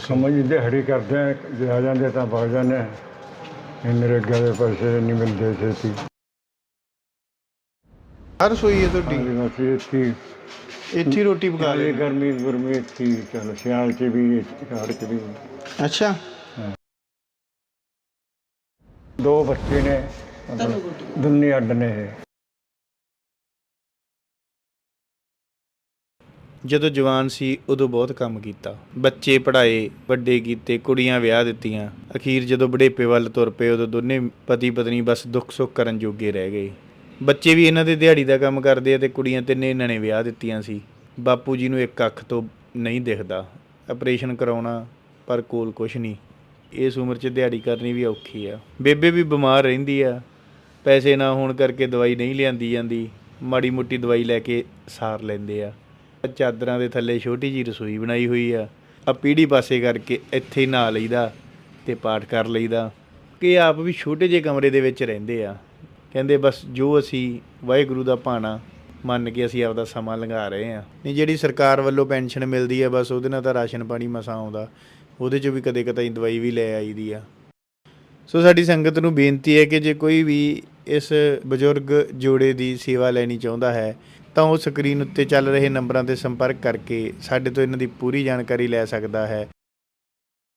ਸਮਝ ਨਹੀਂ ਦਿਹਾੜੀ ਕਰਦੇ ਆ ਜੇ ਆ ਜਾਂਦੇ ਤਾਂ ਵਗ ਜਾਂਦੇ ਆ। ਇਹ ਨਰੇਗਾ ਦੇ ਪੈਸੇ ਨਹੀਂ ਮਿਲਦੇ ਛੇਤੀ। ਹਰ ਸੋਈ ਹੈ ਤੁਹਾਡੀ? ਹਾਂਜੀ ਬਸ ਇੱਥੇ ਇੱਥੇ ਹੀ ਰੋਟੀ ਪਕਾ ਲਈ ਗਰਮੀ ਗਰਮੀ ਇੱਥੇ ਚਲੋ ਸਿਆਲ ਚ ਵੀ ਹਾੜ ਚ ਵੀ। ਅੱਛਾ। ਦੋ ਬੱਚੇ ਨੇ ਮਤਲਬ ਦੁੰਨੀ ਅੱਡ ਨੇ ਇਹ। ਜਦੋਂ ਜਵਾਨ ਸੀ, ਉਦੋਂ ਬਹੁਤ ਕੰਮ ਕੀਤਾ। ਬੱਚੇ ਪੜ੍ਹਾਏ, ਵੱਡੇ ਕੀਤੇ, ਕੁੜੀਆਂ ਵਿਆਹ ਦਿੱਤੀਆਂ। ਅਖੀਰ ਜਦੋਂ ਬੁਢੇਪੇ ਵੱਲ ਤੁਰ ਪਏ, ਉਦੋਂ ਦੋਨੇ ਪਤੀ ਪਤਨੀ ਬਸ ਦੁੱਖ ਸੁੱਖ ਕਰਨ ਜੋਗੇ ਰਹਿ ਗਏ। ਬੱਚੇ ਵੀ ਇਹਨਾਂ ਦੇ ਦਿਹਾੜੀ ਦਾ ਕੰਮ ਕਰਦੇ ਆ ਤੇ ਕੁੜੀਆਂ ਤਿੰਨੇ ਇਹਨਾਂ ਨੇ ਵਿਆਹ ਦਿੱਤੀਆਂ ਸੀ। ਬਾਪੂ ਜੀ ਨੂੰ ਇੱਕ ਅੱਖ ਤੋਂ ਨਹੀਂ ਦਿਖਦਾ। ਆਪਰੇਸ਼ਨ ਕਰਾਉਣਾ, ਪਰ ਕੋਲ ਕੁਛ ਨਹੀਂ। ਇਸ ਉਮਰ 'ਚ ਦਿਹਾੜੀ ਕਰਨੀ ਵੀ ਔਖੀ ਆ। ਬੇਬੇ ਵੀ ਬਿਮਾਰ ਰਹਿੰਦੀ ਆ। ਪੈਸੇ ਨਾ ਹੋਣ ਕਰਕੇ ਦਵਾਈ ਨਹੀਂ ਲਿਆਂਦੀ ਜਾਂਦੀ। ਮਾੜੀ ਮੋਟੀ ਦਵਾਈ ਲੈ ਕੇ ਸਾਰ ਲੈਂਦੇ ਆ। ਚਾਦਰਾਂ ਦੇ ਥੱਲੇ ਛੋਟੀ ਜੀ ਰਸੋਈ ਬਣਾਈ ਹੋਈ ਆ। ਆ ਪੀੜੀ ਪਾਸੇ ਕਰਕੇ ਇੱਥੇ ਹੀ ਨਹਾ ਲਈਦਾ ਤੇ ਪਾਠ ਕਰ ਲਈਦਾ। ਕਿ ਆਪ ਵੀ ਛੋਟੇ ਜਿਹੇ ਕਮਰੇ ਦੇ ਵਿੱਚ ਰਹਿੰਦੇ ਆ। ਕਹਿੰਦੇ ਬਸ ਜੋ ਅਸੀਂ ਵਾਹਿਗੁਰੂ ਦਾ ਭਾਣਾ ਮੰਨ ਕੇ ਅਸੀਂ ਆਪਦਾ ਸਮਾਂ ਲੰਘਾ ਰਹੇ ਆ। ਨਹੀਂ, ਜਿਹੜੀ ਸਰਕਾਰ ਵੱਲੋਂ ਪੈਨਸ਼ਨ ਮਿਲਦੀ ਆ, ਬਸ ਉਹਦੇ ਨਾਲ ਤਾਂ ਰਾਸ਼ਨ ਪਾਣੀ ਮਸਾਂ ਆਉਂਦਾ। ਉਹਦੇ 'ਚ ਵੀ ਕਦੇ ਕਦਾਈ ਦਵਾਈ ਵੀ ਲੈ ਆਈਦੀ ਆ। ਸੋ ਸਾਡੀ ਸੰਗਤ ਨੂੰ ਬੇਨਤੀ ਹੈ ਕਿ ਜੇ ਕੋਈ ਵੀ ਇਸ ਬਜ਼ੁਰਗ ਜੋੜੇ ਦੀ ਸੇਵਾ ਲੈਣੀ ਚਾਹੁੰਦਾ ਹੈ ਤਾਂ ਉਹ ਸਕਰੀਨ ਉੱਤੇ ਚੱਲ ਰਹੇ ਨੰਬਰਾਂ ਤੇ ਸੰਪਰਕ ਕਰਕੇ ਸਾਡੇ ਤੋਂ ਇਹਨਾਂ ਦੀ ਪੂਰੀ ਜਾਣਕਾਰੀ ਲੈ ਸਕਦਾ ਹੈ।